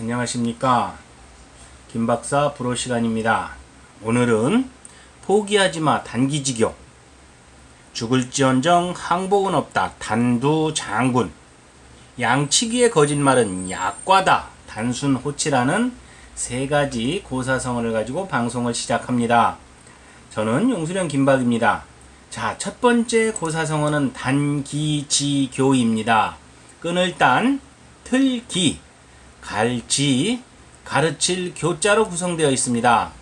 안녕하십니까. 김박사 불어 시간입니다. 오늘은 포기하지 마 단기지교. 죽을지언정 항복은 없다. 단두 장군. 양치기의 거짓말은 약과다. 단순 호치라는 세 가지 고사성어를 가지고 방송을 시작합니다. 저는 용수령 김박입니다. 자, 첫 번째 고사성어는 단기지교입니다. 끊을 단, 틀기, 갈지, 가르칠 교자로 구성되어 있습니다.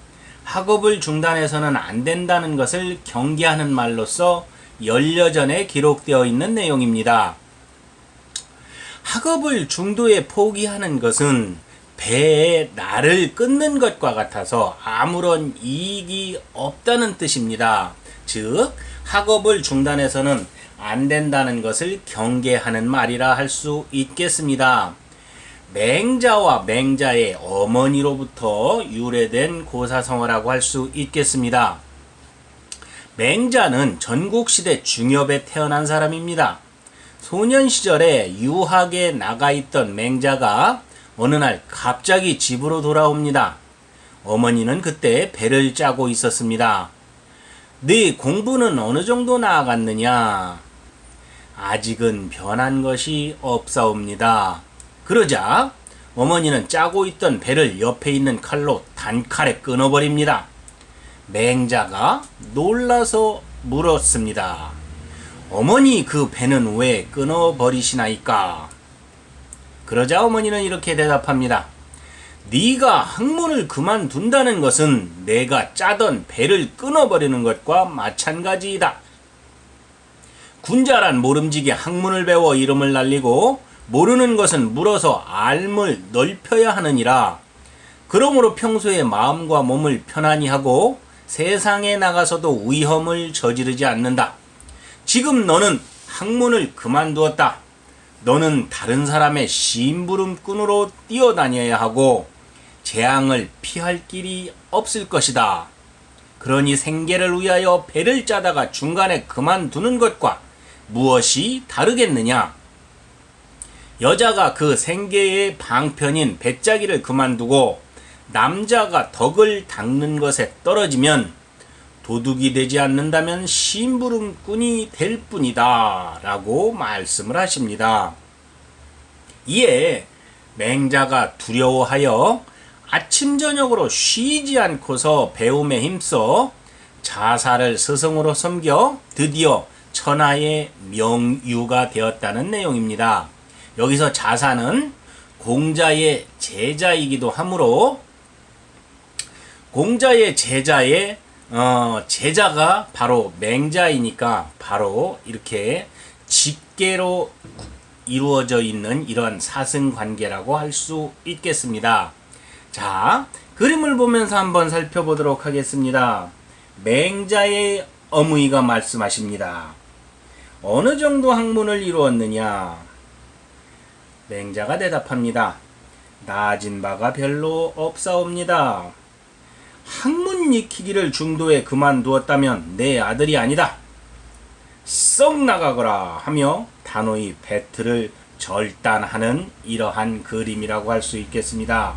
학업을 중단해서는 안 된다는 것을 경계하는 말로서 열여전에 기록되어 있는 내용입니다. 학업을 중도에 포기하는 것은 배의 날을 끊는 것과 같아서 아무런 이익이 없다는 뜻입니다. 즉, 학업을 중단해서는 안 된다는 것을 경계하는 말이라 할 수 있겠습니다. 맹자와 맹자의 어머니로부터 유래된 고사성어라고 할 수 있겠습니다. 맹자는 전국시대 중엽에 태어난 사람입니다. 소년 시절에 유학에 나가 있던 맹자가 어느 날 갑자기 집으로 돌아옵니다. 어머니는 그때 배를 짜고 있었습니다. 네 공부는 어느 정도 나아갔느냐? 아직은 변한 것이 없사옵니다. 그러자 어머니는 짜고 있던 배를 옆에 있는 칼로 단칼에 끊어버립니다. 맹자가 놀라서 물었습니다. 어머니 그 배는 왜 끊어버리시나이까? 그러자 어머니는 이렇게 대답합니다. 네가 학문을 그만둔다는 것은 내가 짜던 배를 끊어버리는 것과 마찬가지이다. 군자란 모름지기 학문을 배워 이름을 날리고 모르는 것은 물어서 알물 넓혀야 하느니라. 그러므로 평소에 마음과 몸을 편안히 하고 세상에 나가서도 위험을 저지르지 않는다. 지금 너는 학문을 그만두었다. 너는 다른 사람의 심부름꾼으로 뛰어다녀야 하고 재앙을 피할 길이 없을 것이다. 그러니 생계를 위하여 배를 짜다가 중간에 그만두는 것과 무엇이 다르겠느냐? 여자가 그 생계의 방편인 배짜기를 그만두고 남자가 덕을 닦는 것에 떨어지면 도둑이 되지 않는다면 심부름꾼이 될 뿐이다. 라고 말씀을 하십니다. 이에 맹자가 두려워하여 아침 저녁으로 쉬지 않고서 배움에 힘써 자사를 스승으로 섬겨 드디어 천하의 명유가 되었다는 내용입니다. 여기서 자사는 공자의 제자이기도 하므로 공자의 제자의 어, 제자가 바로 맹자이니까 바로 이렇게 직계로 이루어져 있는 이러한 사승 관계라고 할 수 있겠습니다. 자, 그림을 보면서 한번 살펴보도록 하겠습니다. 맹자의 어무이가 말씀하십니다. 어느 정도 학문을 이루었느냐? 맹자가 대답합니다. 나아진 바가 별로 없사옵니다. 학문 익히기를 중도에 그만두었다면 내 아들이 아니다. 썩 나가거라 하며 단호히 배틀을 절단하는 이러한 그림이라고 할 수 있겠습니다.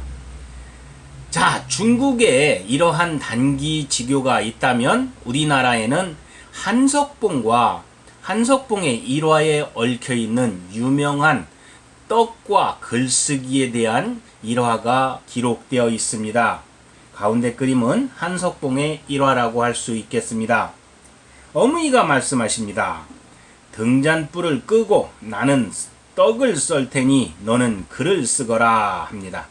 자, 중국에 이러한 단기 지교가 있다면 우리나라에는 한석봉과 한석봉의 일화에 얽혀 있는 유명한 떡과 글쓰기에 대한 일화가 기록되어 있습니다. 가운데 그림은 한석봉의 일화라고 할 수 있겠습니다. 어머니가 말씀하십니다. 등잔불을 끄고 나는 떡을 썰 테니 너는 글을 쓰거라 합니다.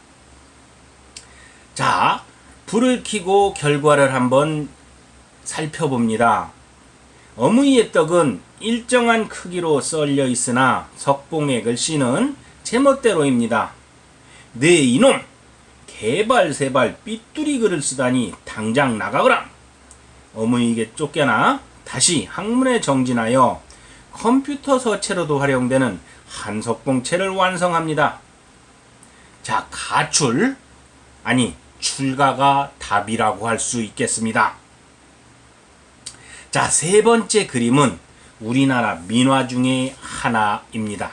자, 불을 켜고 결과를 한번 살펴봅니다. 어머니의 떡은 일정한 크기로 썰려 있으나 석봉의 글씨는 제멋대로입니다. 네 이놈! 개발세발 삐뚤이 글을 쓰다니 당장 나가거라! 어머니에게 쫓겨나 다시 학문에 정진하여 컴퓨터 서체로도 활용되는 한석봉체를 완성합니다. 자, 가출, 아니, 출가가 답이라고 할 수 있겠습니다. 자, 세 번째 그림은 우리나라 민화 중에 하나입니다.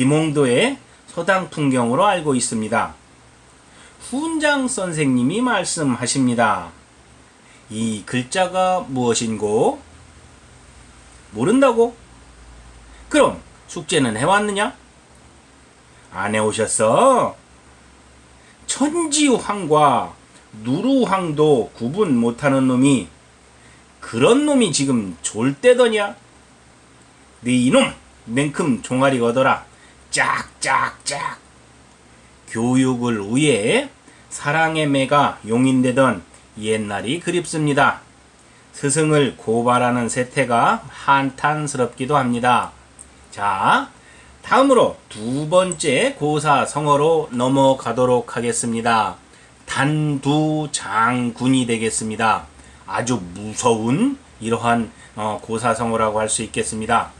김홍도의 서당 풍경으로 알고 있습니다. 훈장 선생님이 말씀하십니다. 이 글자가 무엇인고? 모른다고? 그럼 숙제는 해왔느냐? 안 해오셨어? 천지황과 누루황도 구분 못하는 놈이 그런 놈이 지금 졸대더냐? 네 이놈 냉큼 종아리 거더라 짝짝짝 교육을 위해 사랑의 매가 용인되던 옛날이 그립습니다. 스승을 고발하는 세태가 한탄스럽기도 합니다. 자, 다음으로 두 번째 고사 성어로 넘어가도록 하겠습니다. 단두장군이 되겠습니다. 아주 무서운 이러한 어, 고사성어라고 할 수 있겠습니다.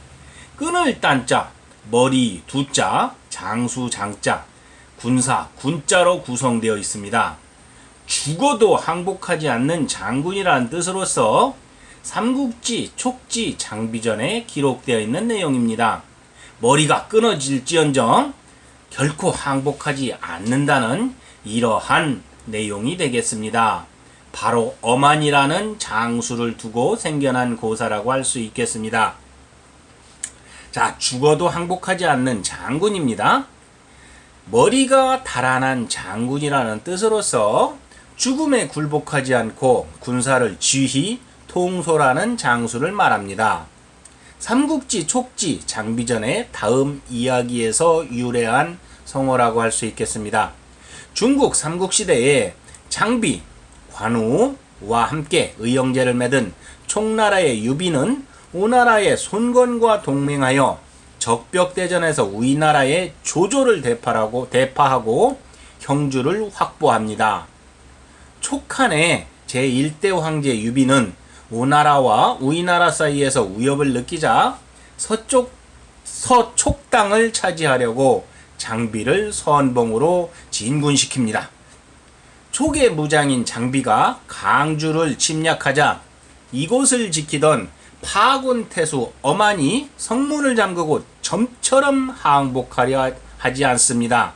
끈을 딴 자, 머리 두자, 장수 장자, 군사 군자로 구성되어 있습니다. 죽어도 항복하지 않는 장군이라는 뜻으로서 삼국지 촉지 장비전에 기록되어 있는 내용입니다. 머리가 끊어질지언정 결코 항복하지 않는다는 이러한 내용이 되겠습니다. 바로 어만이라는 장수를 두고 생겨난 고사라고 할 수 있겠습니다. 자, 죽어도 항복하지 않는 장군입니다. 머리가 달아난 장군이라는 뜻으로서 죽음에 굴복하지 않고 군사를 지휘, 통솔하는 장수를 말합니다. 삼국지 촉지 장비전의 다음 이야기에서 유래한 성어라고 할 수 있겠습니다. 중국 삼국시대에 장비, 관우와 함께 의형제를 맺은 총나라의 유비는 오나라의 손건과 동맹하여 적벽대전에서 우리나라의 조조를 대파하고, 대파하고 형주를 확보합니다. 촉한의 제1대 황제 유비는 오나라와 우리나라 사이에서 위협을 느끼자 서쪽 서촉 땅을 차지하려고 장비를 서원봉으로 진군시킵니다. 촉의 무장인 장비가 강주를 침략하자 이곳을 지키던 파군 태수 어만이 성문을 잠그고 점처럼 항복하려 하지 않습니다.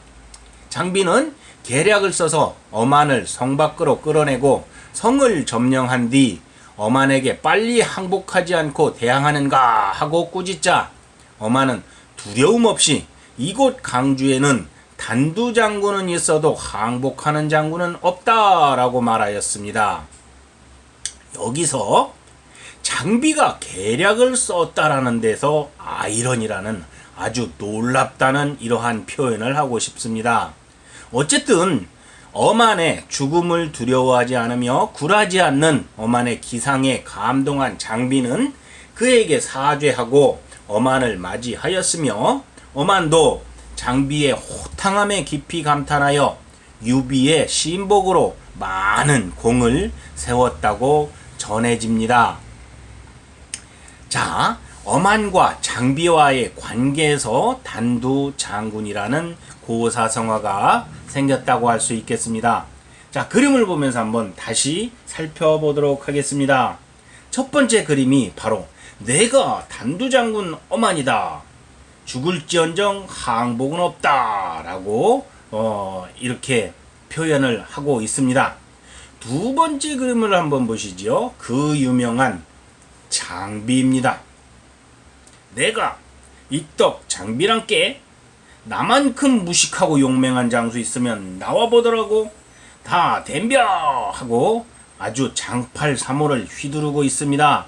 장비는 계략을 써서 어만을 성 밖으로 끌어내고 성을 점령한 뒤 어만에게 빨리 항복하지 않고 대항하는가 하고 꾸짖자 어만은 두려움 없이 이곳 강주에는 단두 장군은 있어도 항복하는 장군은 없다라고 말하였습니다. 여기서 장비가 계략을 썼다라는 데서 아이러니라는 아주 놀랍다는 이러한 표현을 하고 싶습니다. 어쨌든 어만의 죽음을 두려워하지 않으며 굴하지 않는 어만의 기상에 감동한 장비는 그에게 사죄하고 어만을 맞이하였으며 어만도 장비의 호탕함에 깊이 감탄하여 유비의 신복으로 많은 공을 세웠다고 전해집니다. 자, 어만과 장비와의 관계에서 단두 장군이라는 고사성어가 생겼다고 할 수 있겠습니다. 자, 그림을 보면서 한번 다시 살펴보도록 하겠습니다. 첫 번째 그림이 바로 내가 단두 장군 어만이다. 죽을지언정 항복은 없다 라고 어, 이렇게 표현을 하고 있습니다. 두 번째 그림을 한번 보시죠. 그 유명한 장비입니다. 내가 이떡 장비랑 깨 나만큼 무식하고 용맹한 장수 있으면 나와 보더라고 다 덤벼 하고 아주 장팔 사모를 휘두르고 있습니다.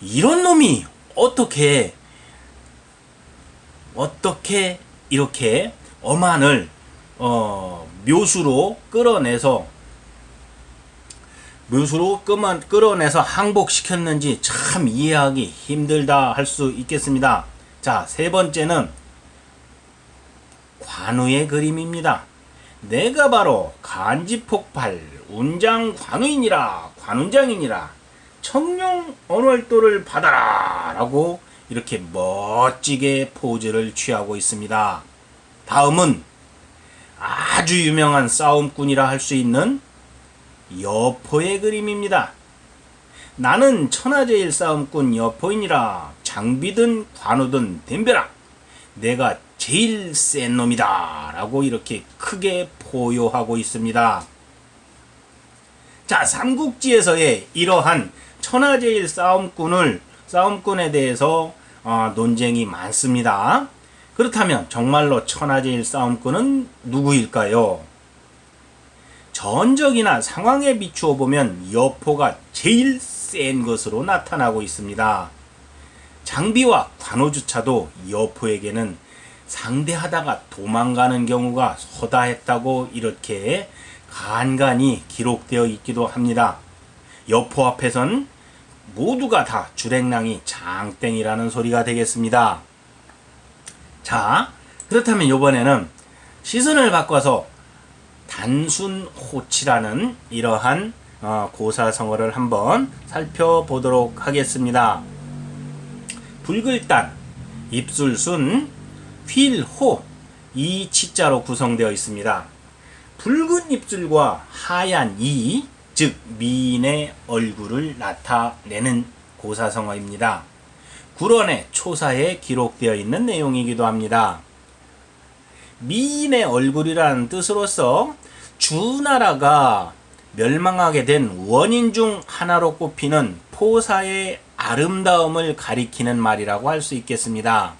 이런 놈이 어떻게 어떻게 이렇게 어만을 어, 묘수로 끌어내서 묘수로 끌어, 끌어내서 항복시켰는지 참 이해하기 힘들다 할 수 있겠습니다. 자, 세 번째는 관우의 그림입니다. 내가 바로 간지폭발 운장 관우이니라 관운장이니라 청룡 언월도를 받아라 라고 이렇게 멋지게 포즈를 취하고 있습니다. 다음은 아주 유명한 싸움꾼이라 할 수 있는 여포의 그림입니다. 나는 천하제일 싸움꾼 여포이니라 장비든 관우든 덤벼라. 내가 제일 센 놈이다. 라고 이렇게 크게 포효하고 있습니다. 자, 삼국지에서의 이러한 천하제일 싸움꾼을, 싸움꾼에 대해서 어, 논쟁이 많습니다. 그렇다면 정말로 천하제일 싸움꾼은 누구일까요? 전적이나 상황에 비추어 보면 여포가 제일 센 것으로 나타나고 있습니다. 장비와 관호주차도 여포에게는 상대하다가 도망가는 경우가 서다했다고 이렇게 간간히 기록되어 있기도 합니다. 여포 앞에선 모두가 다 주랭랑이 장땡이라는 소리가 되겠습니다. 자, 그렇다면 이번에는 시선을 바꿔서 단순 호치라는 이러한 어, 고사성어를 한번 살펴보도록 하겠습니다. 붉을단, 입술순, 휠호 이 치자로 구성되어 있습니다. 붉은 입술과 하얀 이, 즉 미인의 얼굴을 나타내는 고사성어입니다. 구런의 초사에 기록되어 있는 내용이기도 합니다. 미인의 얼굴이라는 뜻으로서 주나라가 멸망하게 된 원인 중 하나로 꼽히는 포사의 아름다움을 가리키는 말이라고 할 수 있겠습니다.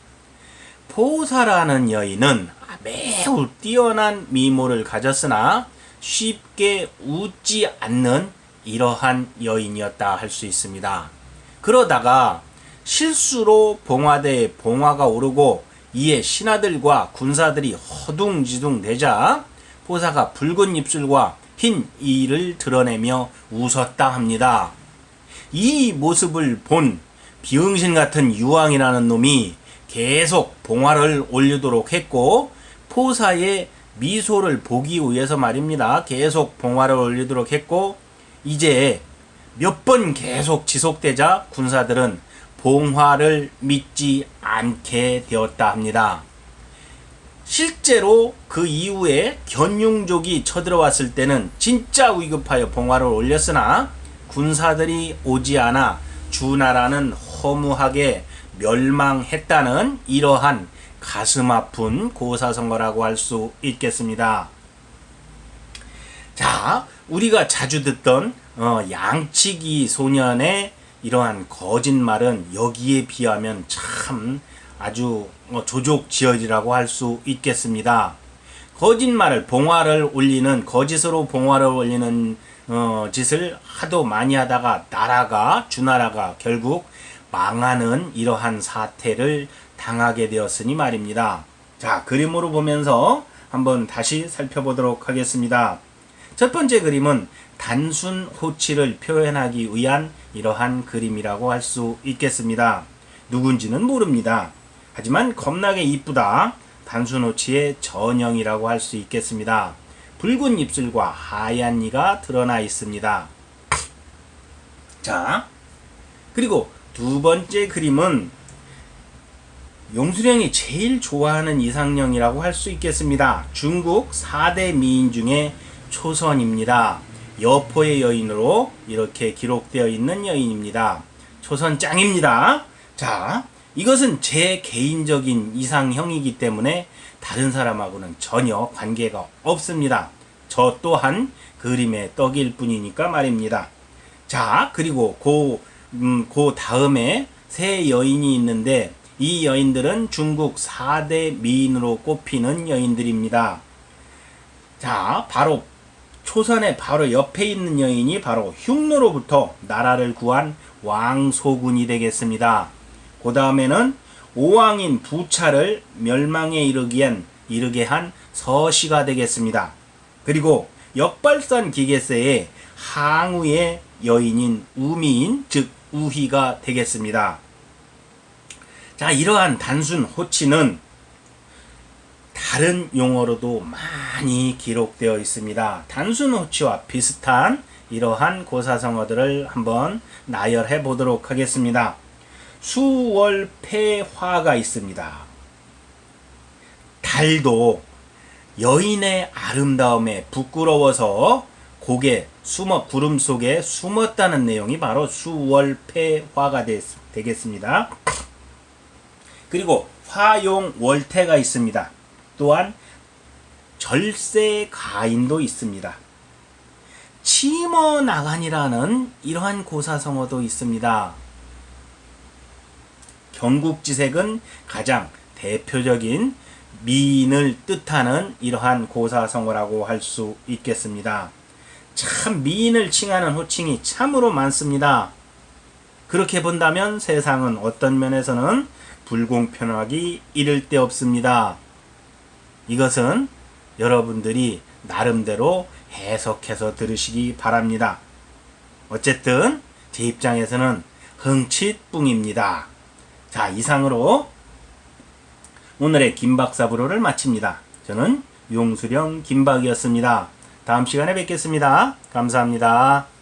포사라는 여인은 매우 뛰어난 미모를 가졌으나 쉽게 웃지 않는 이러한 여인이었다 할 수 있습니다. 그러다가 실수로 봉화대에 봉화가 오르고 이에 신하들과 군사들이 허둥지둥 되자 포사가 붉은 입술과 흰 이를 드러내며 웃었다 합니다. 이 모습을 본 비응신 같은 유황이라는 놈이 계속 봉화를 올리도록 했고 포사의 미소를 보기 위해서 말입니다. 계속 봉화를 올리도록 했고 이제 몇 번 계속 지속되자 군사들은 봉화를 믿지 않게 되었다 합니다. 실제로 그 이후에 견융족이 쳐들어왔을 때는 진짜 위급하여 봉화를 올렸으나 군사들이 오지 않아 주나라는 허무하게 멸망했다는 이러한 가슴 아픈 고사성어라고 할 수 있겠습니다. 자, 우리가 자주 듣던 어, 양치기 소년의 이러한 거짓말은 여기에 비하면 참 아주 어, 조족지혈이라고 할 수 있겠습니다. 거짓말을 봉화를 올리는 거짓으로 봉화를 올리는 어, 짓을 하도 많이 하다가 나라가 주나라가 결국 망하는 이러한 사태를 당하게 되었으니 말입니다. 자 그림으로 보면서 한번 다시 살펴보도록 하겠습니다. 첫 번째 그림은 단순 호치를 표현하기 위한 이러한 그림이라고 할 수 있겠습니다. 누군지는 모릅니다. 하지만 겁나게 이쁘다. 단순 호치의 전형이라고 할 수 있겠습니다. 붉은 입술과 하얀 이가 드러나 있습니다. 자, 그리고 두 번째 그림은 용수령이 제일 좋아하는 이상형이라고 할 수 있겠습니다. 중국 4대 미인 중에 초선입니다. 여포의 여인으로 이렇게 기록되어 있는 여인입니다. 초선 짱입니다. 자, 이것은 제 개인적인 이상형이기 때문에 다른 사람하고는 전혀 관계가 없습니다. 저 또한 그림의 떡일 뿐이니까 말입니다. 자, 그리고 그, 음, 그 다음에 세 여인이 있는데 이 여인들은 중국 4대 미인으로 꼽히는 여인들입니다. 자, 바로 초선의 바로 옆에 있는 여인이 바로 흉노로부터 나라를 구한 왕소군이 되겠습니다. 그 다음에는 오왕인 부차를 멸망에 이르기엔 이르게 한 서시가 되겠습니다. 그리고 역발산 기계세의 항우의 여인인 우미인 즉 우희가 되겠습니다. 자 이러한 단순 호치는 다른 용어로도 많이 기록되어 있습니다. 단순 호치와 비슷한 이러한 고사성어들을 한번 나열해 보도록 하겠습니다. 수월패화가 있습니다. 달도 여인의 아름다움에 부끄러워서 고개 숨어 구름 속에 숨었다는 내용이 바로 수월패화가 되, 겠습니다 그리고 화용 월태가 있습니다. 또한 절세 가인도 있습니다. 치머 나간이라는 이러한 고사성어도 있습니다. 경국지색은 가장 대표적인 미인을 뜻하는 이러한 고사성어라고 할 수 있겠습니다. 참 미인을 칭하는 호칭이 참으로 많습니다. 그렇게 본다면 세상은 어떤 면에서는 불공평하기 이를 데 없습니다. 이것은 여러분들이 나름대로 해석해서 들으시기 바랍니다. 어쨌든 제 입장에서는 흥칫뿡입니다. 자, 이상으로 오늘의 김박사부로를 마칩니다. 저는 용수령 김박이었습니다. 다음 시간에 뵙겠습니다. 감사합니다.